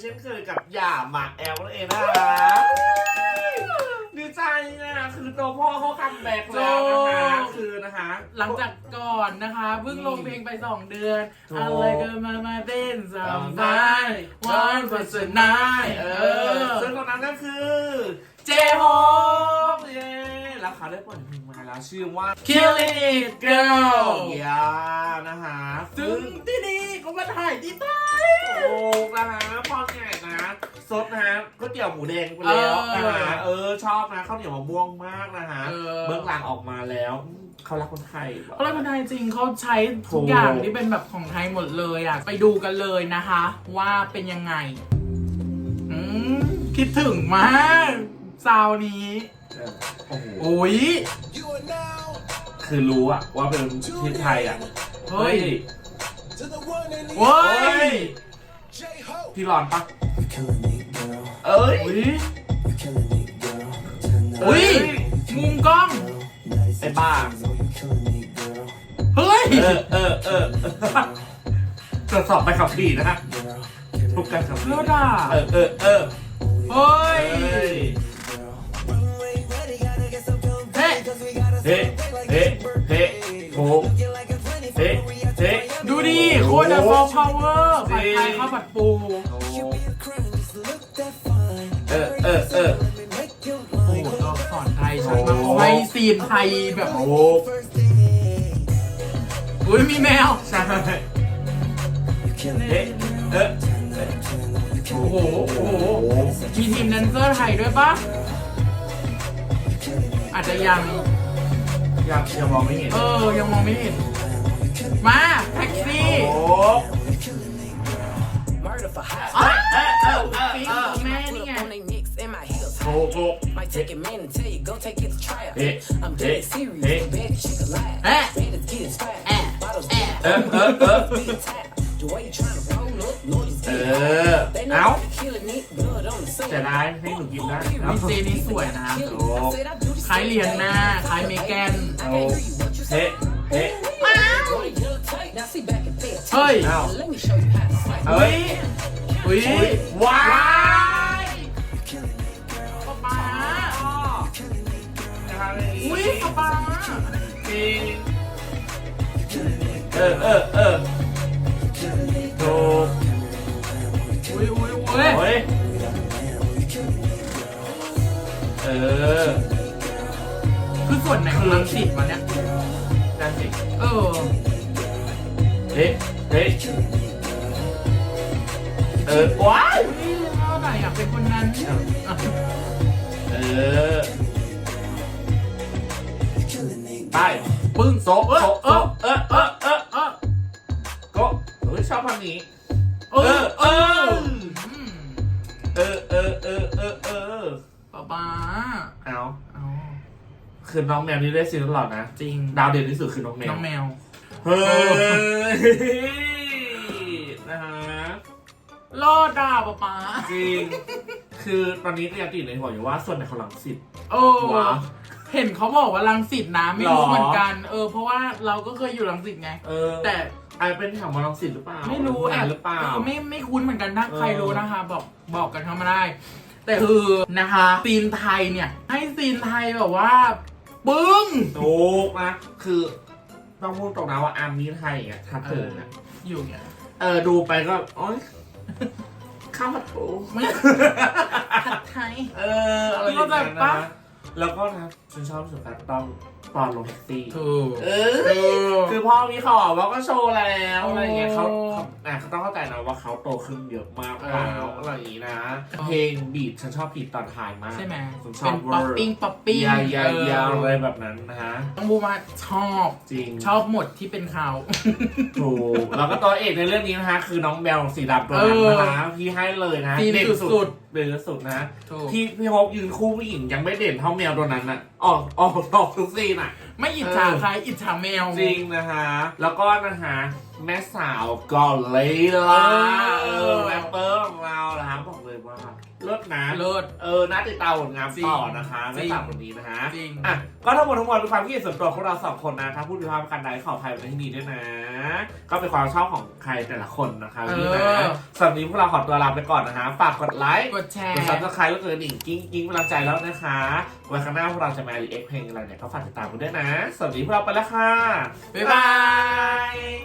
เช่นเคยกับหย่าหมากแอลนั่นเองนะคะดีใจนะคือตัวพ่อเขาคัมแบ็กแล้วนะคะคือนะคะ หลังจากก่อนนะคะเพิ่งลงเพลงไป 2 เดือนถูก อะไรก็มามาเต้นสามบายวันพัสนายเออซึ่งตรงนั้นก็คือเจโฮเย้แล้วเขาได้ปล่อยเพลงมาแล้วชื่อว่า Killing It Girl ยานะคะซึ่งที่นี่ก็มาถ่ายที่ใต้ โอ้นะคะพ่อใหญ่นะซดนะฮะก๋วยเตี๋ยวหมูแดงไปแล้วนะคะเออชอบนะข้าวเหนียวมะม่วงมากนะคะเออ เบื้องหลังออกมาแล้วเขารักคนไทยเพราะเราคนไทยจริงเขาใช้ทุถูกกอย่างที่เป็นแบบของไทยหมดเลยอะ ไปดูกันเลยนะคะ ว่าเป็นยังไง อืมคิดถึงมากซาวนี้เออโอ้โหโอ้ย You are now คือรู้อะว่าเป็นที่ไทยอะเฮ้ย to the one and the เว้เฮ้ยย J Ho. พี่ร้อนปะ You're killing me, girl. เอ้ยอุ้ย You're killing me, girl. Tonight, อุ้ยมุมกล้อง girl. Nice Hey, and bye. easy. Oh, you're killing me, girl. เฮ้ยเออเออเออตรวจสอบไปขับขี่นะฮะ Girl. ทุกการขับขี่เลิศอะเออเออเออเฮ้ยเฮ้ย Girl. Runway ready, gotta get some confetti, เฮ้ 'cause we gotta เฮ้เฮ้เฮ้โห ดูดิโคตรจะฟอร์พาวเวอร์ผัดไทยข้าวผัดปู เออเออเออโอ้โห mine. ตัวอักษรไทยชัดมากเขาให้ซีนไทยแบบโอ้อุ้ยมีแมวใช่เฮ้ me, เออโอ้โหโอ้โหมีทีมแดนเซอร์ไทยด้วยปะอาจจะยังยังยังมองไม่เห็น เออ ยังมองไม่เห็น heels โอ้โห Might take a man and tell you, go take it to try out. Hey, I'm hey, dead serious, hey. bad as she could lie. Hey. Bad as get inspired. Eh, Bottles eh. get เออเออเออ be tired. The way you tryna roll up, lawyers เอ get อ They เอ้า know you killing it, blood on the จะ sand. ได้ให้หนูกินได้วิซีนี้สวยนะ Kill it. I said I do this คล้ายเรียนหน้าคล้ายเมแกน I can't hear you. What you เฮ้ say? เฮ้ Boy, you're tight. Now sit back and pay attention. เฮ้ยเอ้า Let me show you how to fight. เฮ้ยอุ้ยว้าว้ จริง You're killing me, เออเออเออ killing me. ถูกอุ้ยอุ้ยอุ้ยโอ้ย You're killing me, เออ คือส่วนไหนของลังสิตวะเนี่ยนั่นสิเออเฮ้เฮ้เออว้ายอุ้ยเท่าไหร่อยากเป็นคนนั้นอะเออ ปึ้งโซะโซะโซะเออเออเออเออก็เฮ้ยชอบพันนี้เออเอออืมเออเออเออเออเออป๊าป๊าเอาเอาคือน้องแมวนี่ได้ซีนตลอดนะ จริง ดาวเด่นที่สุดคือน้องแมว น้องแมว เฮ้ย นะฮะรอดอะป๊าป๊าจริง คือตอนนี้ก็ยังติดในหัวอยู่ว่าส่วนไหนของหลังสิบเออว้า เห็นเขาบอกว่าลังสิตนะไม่รู้หรอ เหมือนกัน เออ เพราะว่าเราก็เคยอยู่ลังสิตไง เออแต่ไอเป็นแถวมอลังสิตหรือเปล่าไม่รู้แอบหรือเปล่าเออไม่ไม่คุ้นเหมือนกันถ้าเออ ใครรู้นะคะ บอกบอกกันเข้ามาได้ แต่คือนะคะซีนไทยเนี่ย ให้ซีนไทยแบบว่าปึ้ง ถูกนะคือต้องพูดตรงนะว่าอาร์มี่ไทยอะทัดเถิงอะอยู่เนี่ยเออดูไปก็โอ๊ยข้าวผัดปูไม่ ผัดไทย เอออะไรอย่างเงี้ยเข้าใจปะนะ แล้วก็นะฉันชอบสุดการต้องตอนลงแท็กซี่ถูกเอเอออคือพ่อมีขอว่าก็โชว์แล้วอะไรอย่างเงี้ยโอ้เขาเขาอะเขาต้องเข้าใจนะว่าเขาโตขึ้นเยอะมากแล้วเออออะไรอย่างงี้นะ เพลงบีทฉันชอบบีทตอนถ่ายมากใช่ไหมผมชเป็อนบเวป๊ออปร์ปิ้งป๊อปปิ้งยายาเออยาวอะไรแบบนั้นนะฮะ ต้องพูดว่าชอบ จริงชอบหมดที่เป็นเขา ถูกแล้วก็ตัวเอกในเรื่องนี้นะฮะคือน้องแมวสีดำตัวนั้นนะฮะพี่ให้เลยนะดีเด่นสุสุดด เด่นสุดนะ ถูกที่พี่ฮบยืนคู่ผู้หญิงยังไม่เด่นเท่าแมวตัวนั้นน่ะ ออกออกออกทุกซีนอะ ไม่อิจฉาเออใครอิจฉาแมว จริงนะฮะแล้วก็นะฮะแม่สาวกอลเลยล่ะเออเออแรปเปอร์ของเรา ศศนะเลิศ เออน่าติดตามผลงานจริงต่อนะคะจริไม่ง ต่างวันนี้นะฮะจริง อะก็ทั้งหมดทั้งมวลเป็นความคิดเห็นส่วนตัวของเราสองคนนะถ้าพูดถึงความกันใดขออภัยในที่นี้ด้วยนะ ก็เป็นความชอบของใครแต่ละคนนะคะวันนี้นะเออสำหรับวันนี้พวกเราขอตัวลาไปก่อนนะฮะฝากกดไลค์กดแชร์กดซับสไครต์แล้วกดกระดิ่งกิ้งกิ้งเป็นกำลังใจแล้วนะคะไวันข้างหน้าพวกเราจะมารีแอคเพลงอะไรเนี่ยก็ฝากติดตามกันด้วยนะสวัสดีพวกเราไปแล้วค่ะ บ๊ายบาย